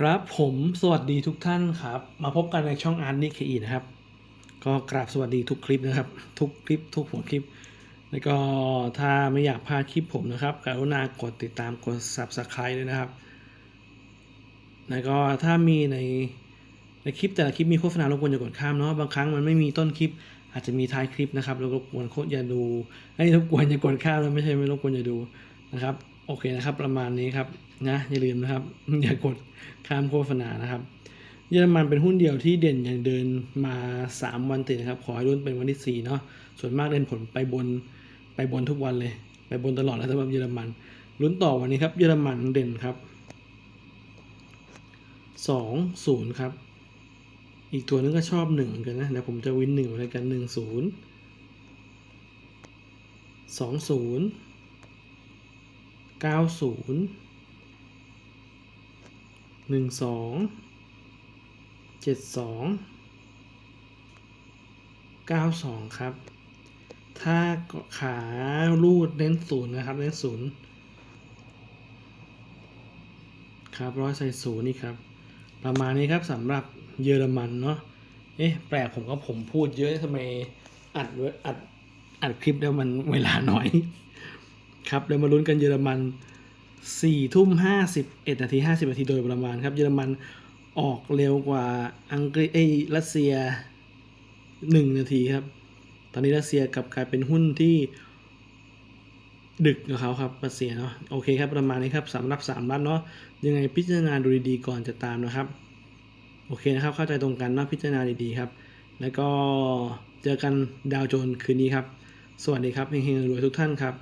ครับผมสวัสดีทุกท่านครับ มาพบกันในช่องอาร์ตนิเคอีนะครับ ก็กราบสวัสดีทุกคลิปนะครับ ทุกคลิปทุกหัวคลิป แล้วก็ถ้าไม่อยากพลาดคลิปผมนะครับกรุณากดติดตามกด subscribe ด้วยนะครับ แล้วก็ถ้ามีในในคลิปแต่ละคลิปมีโฆษณารบกวนอย่ากดข้ามเนาะบางครั้งมันไม่มีต้นคลิป อาจจะมีท้ายคลิปนะครับแล้วรบกวนโคตรอย่าดูไอ้รบกวนอย่ากดข้ามแล้วไม่ใช่ไม่รบกวนอย่าดูนะครับ โอเคนะครับ ประมาณนี้ครับนะอย่าลืมนะครับ อย่ากดข้ามโฆษณานะครับ เยอรมันเป็นหุ้นเดียวที่เด่นอย่างเดินมา 3 วันติดนะครับ ขอให้รุ่นเป็นวันที่4เนาะส่วนมากเด่นผลไปบนไปบนทุกวันเลย ไปบนตลอดแล้วสำหรับเยอรมันลุ้นต่อวันนี้ครับ เยอรมันเด่นครับ2 0ครับ อีกตัวนึงก็ชอบหนึ่งกันนะเดี๋ยวผมจะวินหนึ่งอะไรกันหนึ่งศูนย์สองศูนย์ เก้าศูนย์หนึ่งสองเจ็ดสองเก้าสองครับ ถ้าขาลูดเน้นศูนย์นะครับ เน้นศูนย์ครับร้อยใส่ศูนย์นี่ครับ ประมาณนี้ครับสำหรับเยอรมันเนาะเอ๊ะแปลกผมก็ผมพูดเยอะทำไมอัดเว้ยอัดอัดคลิปแล้วมันเวลาน้อย ครับเดี๋ยวมาลุ้นกันเยอรมันสี่ทุ่มห้าสิบเอ็ดนาทีห้าสิบนาทีโดยประมาณครับ เยอรมันออกเร็วกว่าอังกฤษเอ้รัสเซียหนึ่งนาทีครับ ตอนนี้รัสเซียกลับกลายเป็นหุ้นที่ดึกกับเขาครับรัสเซียเนาะโอเคครับประมาณนี้ครับสำหรับสามรัฐเนาะยังไงพิจารณาดูดีๆก่อนจะตามนะครับ โอเคนะครับ เข้าใจตรงกันเนาะพิจารณาดีๆครับ แล้วก็เจอกันดาวโจนส์คืนนี้ครับ สวัสดีครับเฮงๆรวยทุกท่านครับ